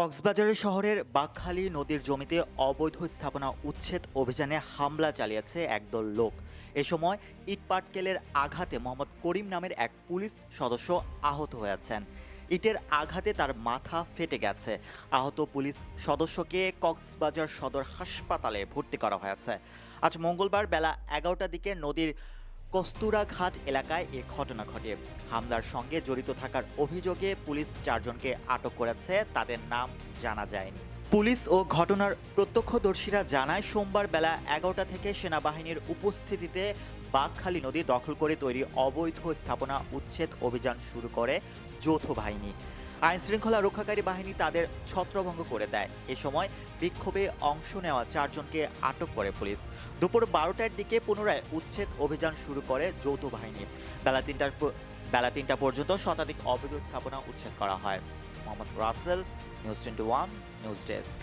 কক্সবাজারের শহরের বাকখালী নদীর জমিতে অবৈধ স্থাপনা উচ্ছেদ অভিযানে হামলা চালিয়েছে একদল লোক। এ সময় ইটপাটকেলের আঘাতে মোহাম্মদ করিম নামের এক পুলিশ সদস্য আহত হয়েছেন। ইটের আঘাতে তার মাথা ফেটে গেছে। আহত পুলিশ সদস্যকে কক্সবাজার সদর হাসপাতালে ভর্তি করা হয়েছে। আজ মঙ্গলবার বেলা এগারোটার দিকে নদীর কস্তুরাঘাট এলাকায় এ ঘটনা ঘটে। হামলার সঙ্গে জড়িত থাকার অভিযোগে পুলিশ চারজনকে আটক করেছে, তাদের নাম জানা যায়নি। পুলিশ ও ঘটনার প্রত্যক্ষদর্শীরা জানায়, সোমবার বেলা এগারোটা থেকে সেনাবাহিনীর উপস্থিতিতে বাঘখালী নদী দখল করে তৈরি অবৈধ স্থাপনা উচ্ছেদ অভিযান শুরু করে যৌথ বাহিনী। আইন শৃঙ্খলা রক্ষাকারী বাহিনী তাদের ছত্রভঙ্গ করে দেয়। এ সময় বিক্ষোভে অংশ নেওয়া চারজনকে আটক করে পুলিশ। দুপুর বারোটার দিকে পুনরায় উচ্ছেদ অভিযান শুরু করে যৌথ বাহিনী। বেলা তিনটার বেলা তিনটা পর্যন্ত শতাধিক অবৈধ স্থাপনা উচ্ছেদ করা হয়। Mohammad Rasel, news twenty one, news desk.